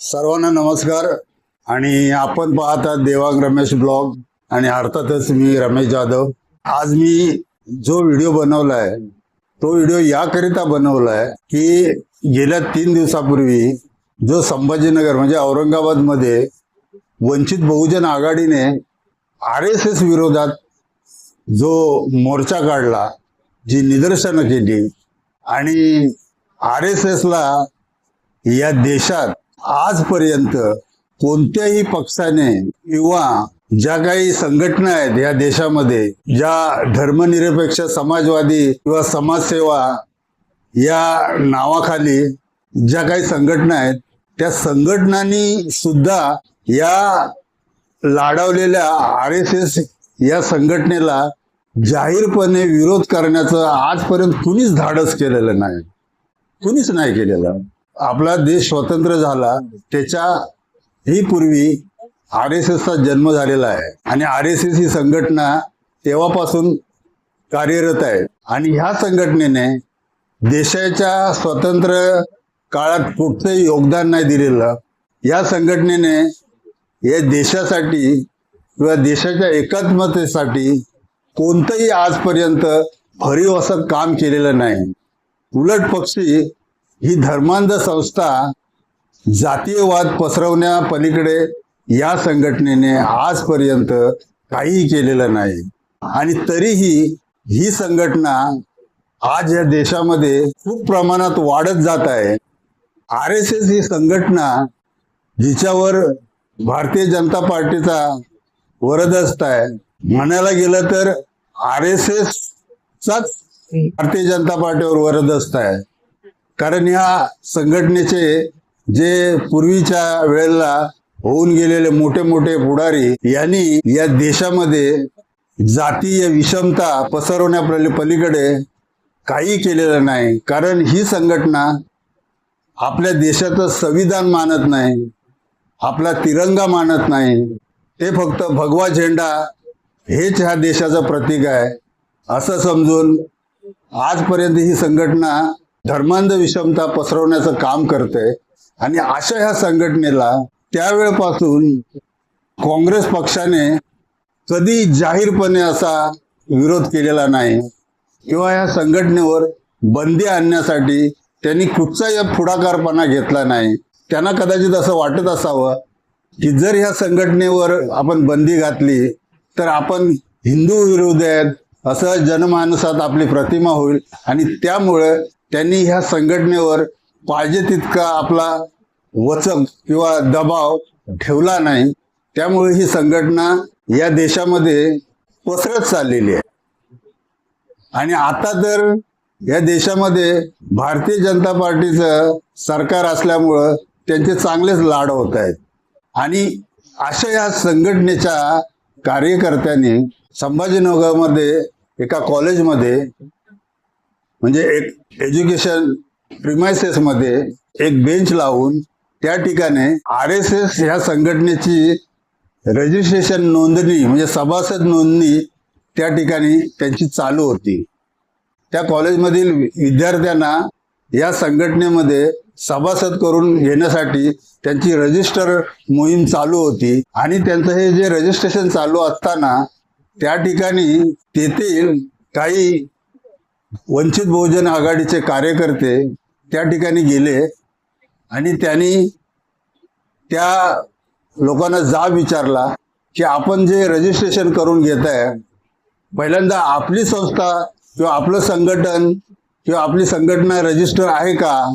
सर्वांना नमस्कार. आणि आपण पाहतात देवांग रमेश ब्लॉग आणि अर्थातच मी रमेश जाधव. आज मी जो व्हिडिओ बनवला आहे तो व्हिडिओ याकरिता बनवलाय की गेल्या तीन दिवसापूर्वी जो संभाजीनगर म्हणजे औरंगाबादमध्ये वंचित बहुजन आघाडीने आर एस एस विरोधात जो मोर्चा काढला जी निदर्शनं केली आणि आर एस एसला या देशात आजपर्यंत कोणत्याही पक्षाने किंवा ज्या काही संघटना आहेत या देशामध्ये ज्या धर्मनिरपेक्ष समाजवादी किंवा समाजसेवा या नावाखाली ज्या काही संघटना आहेत त्या संघटनांनी सुद्धा या लाडवलेल्या आर एस एस या संघटनेला जाहीरपणे विरोध करण्याचं आजपर्यंत कुणीच धाडस केलेलं नाही. कुणीच नाही केलेलं. आपला देश स्वतंत्र झाला त्याच्या ही पूर्वी आर एस एसचा जन्म झालेला आहे. आणि आर एस एस ही संघटना तेव्हापासून कार्यरत आहे. आणि ह्या संघटनेने देशाच्या स्वतंत्र काळात कुठचंही योगदान नाही दिलेलं. या संघटनेने या देशासाठी किंवा देशाच्या एकात्मतेसाठी कोणतंही आजपर्यंत भरीव असं काम केलेलं नाही. उलट पक्षी ही धर्मांध संस्था जातीयवाद पसरवण्यापलीकडे या संघटनेने आजपर्यंत काहीही केलेलं नाही. आणि तरीही ही संघटना आज या देशामध्ये खूप प्रमाणात वाढत जात आहे. आर एस एस ही संघटना जिच्यावर भारतीय जनता पार्टीचा वरदस्त आहे. म्हणायला गेलं तर आर एस एसचाच भारतीय जनता पार्टीवर वरदस्त आहे. कारण या संघटनेचे जे पूर्वीच्या वेळेला होऊन गेलेले मोठे मोठे पुढारी यांनी या देशामध्ये जातीय विषमता पसरवण्या पलीकडे काही केलेलं नाही. कारण ही संघटना आपल्या देशाचं संविधान मानत नाही आपला तिरंगा मानत नाही. ते फक्त भगवा झेंडा हेच ह्या देशाचं प्रतीक आहे असं समजून आजपर्यंत ही संघटना धर्मांध विषमता पसरवण्याचं काम करते. आणि अशा ह्या संघटनेला त्यावेळेपासून काँग्रेस पक्षाने कधी जाहीरपणे असा विरोध केलेला नाही. किंवा या संघटनेवर बंदी आणण्यासाठी त्यांनी कुठचाही पुढाकारपणा घेतला नाही. त्यांना कदाचित असं वाटत असावं की जर ह्या संघटनेवर आपण बंदी घातली तर आपण हिंदू विरोधी आहेत असं जनमानसात आपली प्रतिमा होईल. आणि त्यामुळे त्यांनी ह्या संघटनेवर पाहिजे तितका आपला वचक किंवा दबाव ठेवला नाही. त्यामुळे ही संघटना या देशामध्ये पसरत चाललेली आहे. आणि आता तर या देशामध्ये भारतीय जनता पार्टीचं सरकार असल्यामुळं त्यांचे चांगलेच लाड होत आहेत. आणि अशा या संघटनेच्या कार्यकर्त्यांनी संभाजीनगरमध्ये एका कॉलेजमध्ये म्हणजे एक एज्युकेशन प्रिमायसेसमध्ये एक बेंच लावून त्या ठिकाणी आर एस एस ह्या संघटनेची रजिस्ट्रेशन नोंदणी म्हणजे सभासद नोंदणी त्या ठिकाणी त्यांची चालू होती. त्या कॉलेजमधील विद्यार्थ्यांना या संघटनेमध्ये सभासद करून घेण्यासाठी त्यांची रजिस्टर मोहीम चालू होती. आणि त्यांचं हे जे रजिस्ट्रेशन चालू असताना त्या ठिकाणी तेथील काही वंचित बहुजन आघाडीचे कार्यकर्ते त्या ठिकाणी गेले आणि त्यांनी त्या लोकांना जाब विचारला की आपण जे रजिस्ट्रेशन करून घेत आहे पहिल्यांदा आपली संस्था किंवा आपलं संघटन किंवा आपली संघटना रजिस्टर आहे का?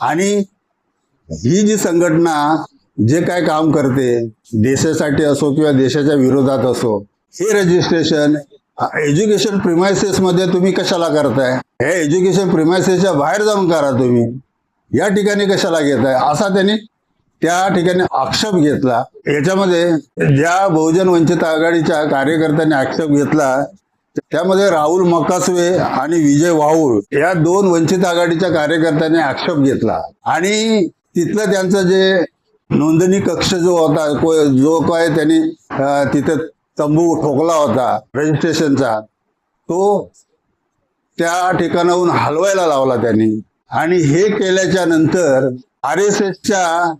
आणि ही जी संघटना जे काय काम करते देशासाठी असो किंवा देशाच्या विरोधात असो हे रजिस्ट्रेशन एज्युकेशन प्रिमायसेसमध्ये तुम्ही कशाला करताय? हे एज्युकेशन प्रिमायसेसच्या बाहेर जाऊन करा तुम्ही. या ठिकाणी कशाला घेताय? असा त्यांनी त्या ठिकाणी आक्षेप घेतला. याच्यामध्ये ज्या बहुजन वंचित आघाडीच्या कार्यकर्त्यांनी आक्षेप घेतला त्यामध्ये राहुल मकासवे आणि विजय वाऊळ या दोन वंचित आघाडीच्या कार्यकर्त्यांनी आक्षेप घेतला. आणि तिथलं त्यांचं जे नोंदणी कक्ष जो होता जो काय त्यांनी तिथं तिथे तंबू ठोकला होता रजिस्ट्रेशनचा तो त्या ठिकाणाहून हलवायला लावला त्यांनी. आणि हे केल्याच्यानंतर आर एस एसच्या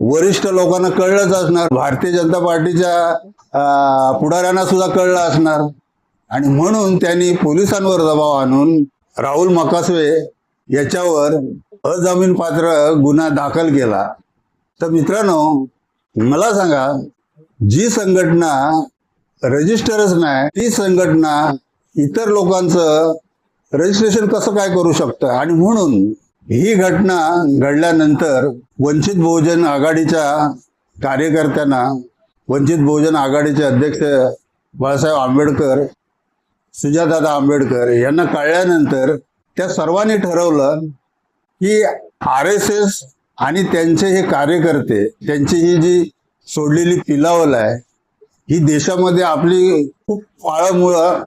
वरिष्ठ लोकांना कळलंच असणार. भारतीय जनता पार्टीच्या पुढाऱ्यांना सुद्धा कळलं असणार. आणि म्हणून त्यांनी पोलिसांवर दबाव आणून राहुल मकासवे याच्यावर अजामीन पात्र गुन्हा दाखल केला. तर मित्रांनो मला सांगा जी संघटना रजिस्टरच नाही ती संघटना इतर लोकांचं रजिस्ट्रेशन कसं काय करू शकतं? आणि म्हणून ही घटना घडल्यानंतर वंचित बहुजन आघाडीच्या कार्यकर्त्यांना वंचित बहुजन आघाडीचे अध्यक्ष बाळासाहेब आंबेडकर सुजातादा आंबेडकर यांना कळल्यानंतर त्या सर्वांनी ठरवलं की आर एस एस आणि त्यांचे हे कार्यकर्ते त्यांची ही जी सोडलेली पिलावल आहे. ही देशामध्ये आपली खूप पाळमुळं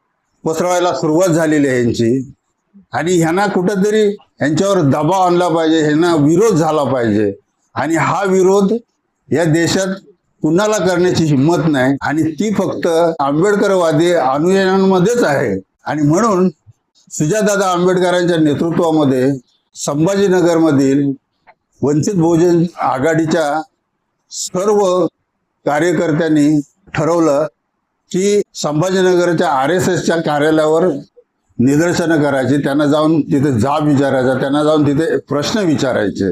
पसरवायला सुरुवात झालेली आहे यांची. आणि ह्यांना कुठंतरी यांच्यावर दबाव आणला पाहिजे ह्यांना विरोध झाला पाहिजे. आणि हा विरोध या देशात कुणाला करण्याची हिंमत नाही. आणि ती फक्त आंबेडकरवादी अनुयायांमध्येच आहे. आणि म्हणून सुजातदादा आंबेडकरांच्या नेतृत्वामध्ये संभाजीनगरमधील वंचित बहुजन आघाडीच्या सर्व कार्यकर्त्यांनी ठरवलं की संभाजीनगरच्या आर एस एसच्या कार्यालयावर निदर्शनं करायची त्यांना जाऊन तिथे जाब विचारायचा त्यांना जाऊन तिथे प्रश्न विचारायचे.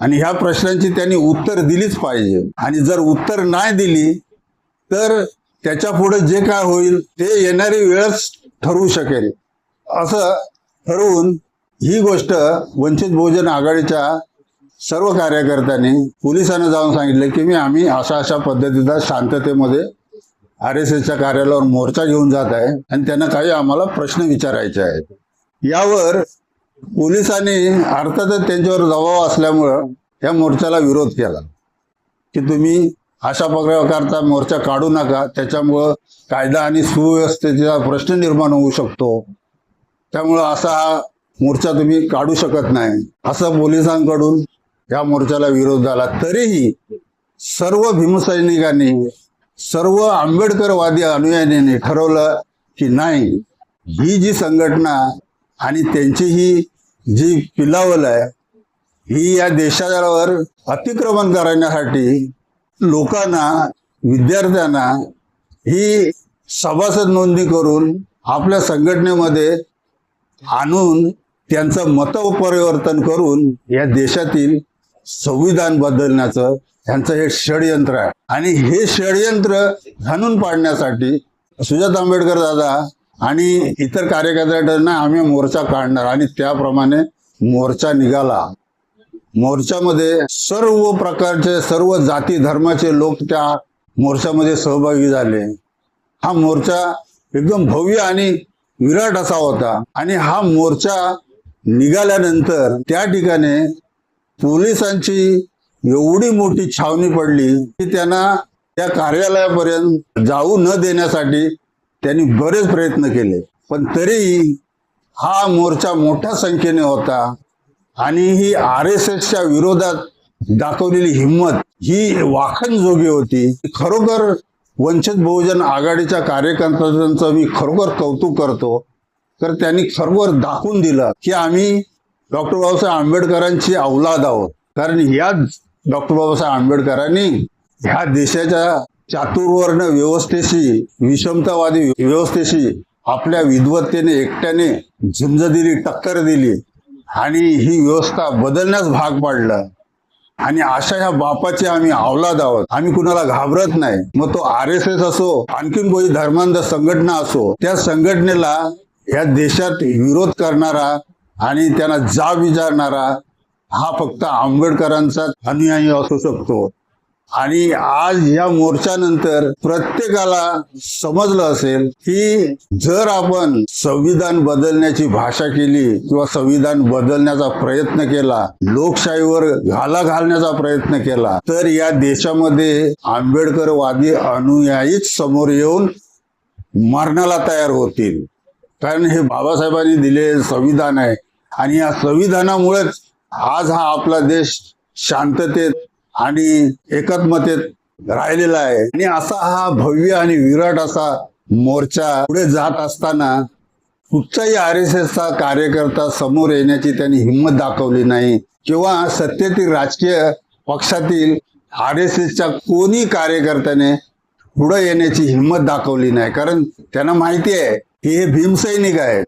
आणि ह्या प्रश्नांची त्यांनी उत्तर दिलीच पाहिजे. आणि जर उत्तर नाही दिली तर त्याच्या पुढे जे काय होईल ते येणारी वेळच ठरवू शकेल. असं ठरवून ही गोष्ट वंचित बहुजन आघाडीच्या सर्व कार्यकर्त्यांनी पोलिसांना जाऊन सांगितलं की मी आम्ही अशा अशा पद्धतीचा शांततेमध्ये आर एस एसच्या कार्यालयावर मोर्चा घेऊन जात आहे आणि त्यांना काही आम्हाला प्रश्न विचारायचे आहेत. यावर पोलिसांनी अर्थातच त्यांच्यावर दबाव असल्यामुळं त्या मोर्चाला विरोध केला. की तुम्ही अशा प्रकारचा मोर्चा काढू नका. त्याच्यामुळं कायदा आणि सुव्यवस्थेचा प्रश्न निर्माण होऊ शकतो. त्यामुळं असा हा मोर्चा तुम्ही काढू शकत नाही. असं पोलिसांकडून या मोर्चाला विरोध झाला. तरीही सर्व भीमसैनिकांनी सर्व आंबेडकरवादी अनुयायांनी ठरवलं की नाही ही जी संघटना आणि त्यांची ही जी पिलावल आहे ही या देशावर अतिक्रमण करण्यासाठी लोकांना विद्यार्थ्यांना ही सभासद नोंदणी करून आपल्या संघटनेमध्ये आणून त्यांचं मतपरिवर्तन करून या देशातील संविधान बदलण्याचं यांचं हे षडयंत्र आहे. आणि हे षडयंत्र घालून पाडण्यासाठी सुजात आंबेडकर दादा आणि इतर कार्यकर्त्यांना आम्ही मोर्चा काढणार आणि त्याप्रमाणे मोर्चा निघाला. मोर्चामध्ये सर्व प्रकारचे सर्व जाती धर्माचे लोक त्या मोर्चामध्ये सहभागी झाले. हा मोर्चा एकदम भव्य आणि विराट असा होता. आणि हा मोर्चा निघाल्यानंतर त्या ठिकाणी पोलिसांची एवढी मोठी छावणी पडली की त्यांना त्या कार्यालयापर्यंत जाऊ न देण्यासाठी त्यांनी बरेच प्रयत्न केले. पण तरीही हा मोर्चा मोठ्या संख्येने होता आणि ही आर एस एसच्या विरोधात दाखवलेली हिंमत ही वाखणजोगी होती. खरोखर वंचित बहुजन आघाडीच्या कार्यकर्त्यांचं मी खरोखर कौतुक करतो. तर त्यांनी खरोखर दाखवून दिलं की आम्ही डॉक्टर बाबासाहेब आंबेडकरांची अवलाद आहोत. कारण याच डॉक्टर बाबासाहेब आंबेडकरांनी ह्या देशाच्या चातुर्वर्ण व्यवस्थेशी विषमतावादी व्यवस्थेशी आपल्या विद्वत्तेने एकट्याने झुंज दिली टक्कर दिली. आणि ही व्यवस्था बदलण्यास भाग पाडलं. आणि अशा ह्या बापाचे आम्ही अवलाद आहोत. आम्ही कुणाला घाबरत नाही. मग तो आर एस एस असो आणखीन कोणी धर्मांध संघटना असो त्या संघटनेला या देशात विरोध करणारा आणि त्यांना जाब विचारणारा हा फक्त आंबेडकरांचा अनुयायी असू शकतो. आणि आज या मोर्चानंतर प्रत्येकाला समजलं असेल की जर आपण संविधान बदलण्याची भाषा केली किंवा संविधान बदलण्याचा प्रयत्न केला लोकशाहीवर घाला घालण्याचा प्रयत्न केला तर या देशामध्ये आंबेडकरवादी अनुयायीच समोर येऊन मरणाला तयार होतील. कारण हे बाबासाहेबांनी दिलेले संविधान आहे. आणि या संविधानामुळेच आज हा आपला देश शांततेत आणि एकत्मतेत राहिलेला आहे. आणि असा हा भव्य आणि विराट असा मोर्चा पुढे जात असताना कुठचाही आर एस एसचा कार्यकर्ता समोर येण्याची त्यांनी हिंमत दाखवली नाही. किंवा सत्तेतील राजकीय पक्षातील आर एस एसच्या कोणी कार्यकर्त्याने पुढे येण्याची हिंमत दाखवली नाही. कारण त्यांना माहिती आहे की हे भीमसैनिक आहेत.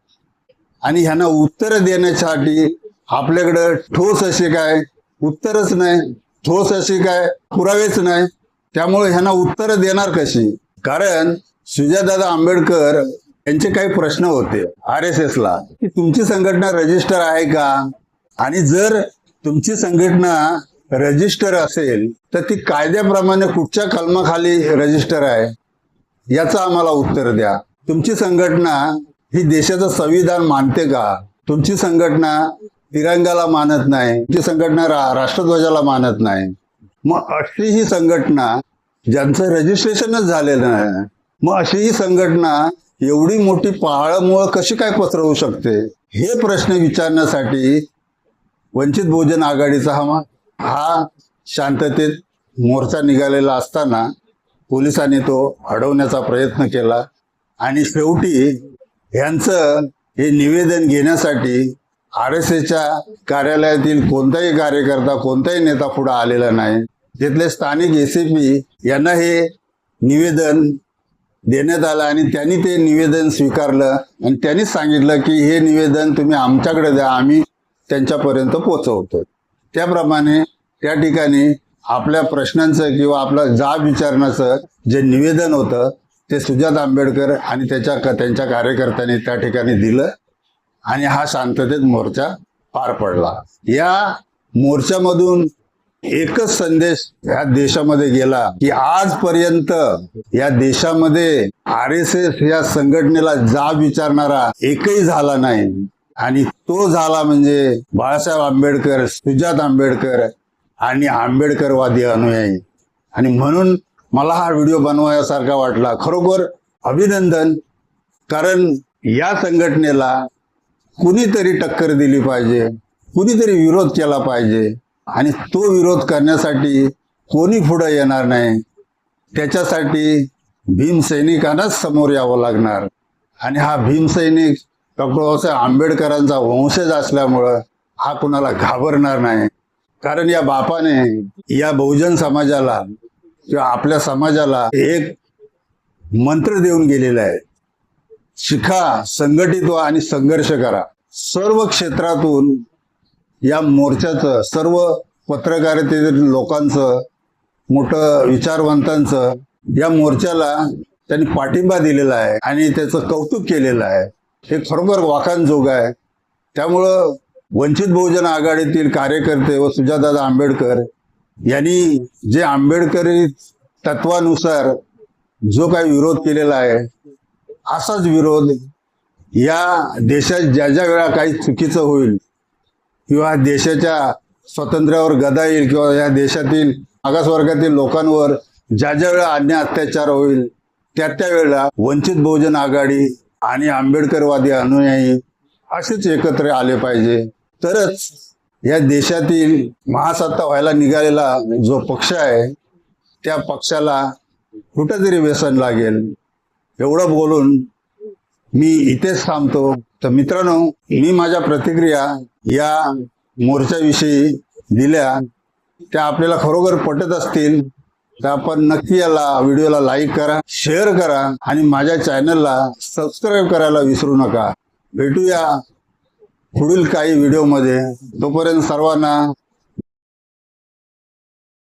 आणि ह्यांना उत्तर देण्यासाठी आपल्याकडं ठोस असे काय उत्तरच नाही ठोस असे काय पुरावेच नाही. त्यामुळे ह्यांना उत्तर देणार कशी? कारण सुजादादा आंबेडकर यांचे काही प्रश्न होते आर एस एस ला की तुमची संघटना रजिस्टर आहे का? आणि जर तुमची संघटना रजिस्टर असेल तर ती कायद्याप्रमाणे कुठच्या कलमाखाली रजिस्टर आहे? याचं आम्हाला उत्तर द्या. तुमची संघटना ही देशाचं संविधान मानते का? तुमची संघटना तिरंगाला मानत नाही. तुमची संघटना रा- राष्ट्रध्वजाला मानत नाही. मग अशी ही संघटना ज्यांचं रजिस्ट्रेशनच झालेलं नाही मग अशी ही संघटना एवढी मोठी पहाळमुळं कशी काय पसरवू शकते? हे प्रश्न विचारण्यासाठी वंचित बहुजन आघाडीचा हा हा शांततेत मोर्चा निघालेला असताना पोलिसांनी तो अडवण्याचा प्रयत्न केला. आणि शेवटी यांचं हे निवेदन घेण्यासाठी आर एस एसच्या कार्यालयातील कोणताही कार्यकर्ता कोणताही नेता पुढे आलेला नाही. तिथले स्थानिक एसीपी यांना हे निवेदन देण्यात आलं आणि त्यांनी ते निवेदन स्वीकारलं आणि त्यांनीच सांगितलं की हे निवेदन तुम्ही आमच्याकडे द्या आम्ही त्यांच्यापर्यंत पोचवतो त्याप्रमाणे त्या ठिकाणी आपल्या प्रश्नांचं किंवा आपलं जाब विचारण्याचं जे निवेदन होतं ते सुजात आंबेडकर आणि त्याच्या त्यांच्या कार्यकर्त्यांनी त्या ठिकाणी दिलं आणि हा शांततेत मोर्चा पार पडला. या मोर्चामधून एकच संदेश या देशामध्ये गेला की आजपर्यंत या देशामध्ये आर एस एस या संघटनेला जाब विचारणारा एकही झाला नाही. आणि तो झाला म्हणजे बाळासाहेब आंबेडकर सुजात आंबेडकर आणि आंबेडकरवादी अनुयायी. आणि म्हणून मला हा व्हिडिओ बनवायासारखा वाटला. खरोखर अभिनंदन. कारण या संघटनेला कुणीतरी टक्कर दिली पाहिजे कुणीतरी विरोध केला पाहिजे आणि तो विरोध करण्यासाठी कोणी पुढं येणार नाही त्याच्यासाठी भीमसैनिकांनाच समोर यावं लागणार. आणि हा भीमसैनिक डॉक्टर बाबासाहेब आंबेडकरांचा वंशज असल्यामुळं हा कुणाला घाबरणार नाही. कारण या बापाने या बहुजन समाजाला किंवा आपल्या समाजाला एक मंत्र देऊन गेलेला आहे. शिखा संघटित व्हा आणि संघर्ष करा. सर्व क्षेत्रातून या मोर्चाचं सर्व पत्रकारितेतील लोकांचं मोठं विचारवंतांचं या मोर्चाला त्यांनी पाठिंबा दिलेला आहे आणि त्याचं कौतुक केलेलं आहे. हे खरोखर वाखाणजोग आहे. त्यामुळं वंचित बहुजन आघाडीतील कार्यकर्ते व सुजातदादा आंबेडकर यांनी जे आंबेडकरी तत्वानुसार जो काही विरोध केलेला आहे असाच विरोध या देशात ज्या ज्या वेळा काही चुकीचं होईल किंवा देशाच्या स्वातंत्र्यावर गदा येईल किंवा या देशातील मागासवर्गातील लोकांवर ज्या ज्या वेळा अन्याय अत्याचार होईल त्या त्या वेळेला वंचित बहुजन आघाडी आणि आंबेडकरवादी अनुयायी असेच एकत्र आले पाहिजे. तरच या देशातील महासत्ता व्हायला निघालेला जो पक्ष आहे त्या पक्षाला कुठंतरी व्यसन लागेल. एवढं बोलून मी इथेच थांबतो. तर मित्रांनो मी माझ्या प्रतिक्रिया या मोर्चाविषयी दिल्या. त्या आपल्याला खरोखर पटत असतील तर आपण नक्की याला व्हिडिओला लाईक करा शेअर करा आणि माझ्या चॅनलला सबस्क्राईब करायला विसरू नका. भेटूया पुढील काही व्हिडिओमध्ये तोपर्यंत सर्वांना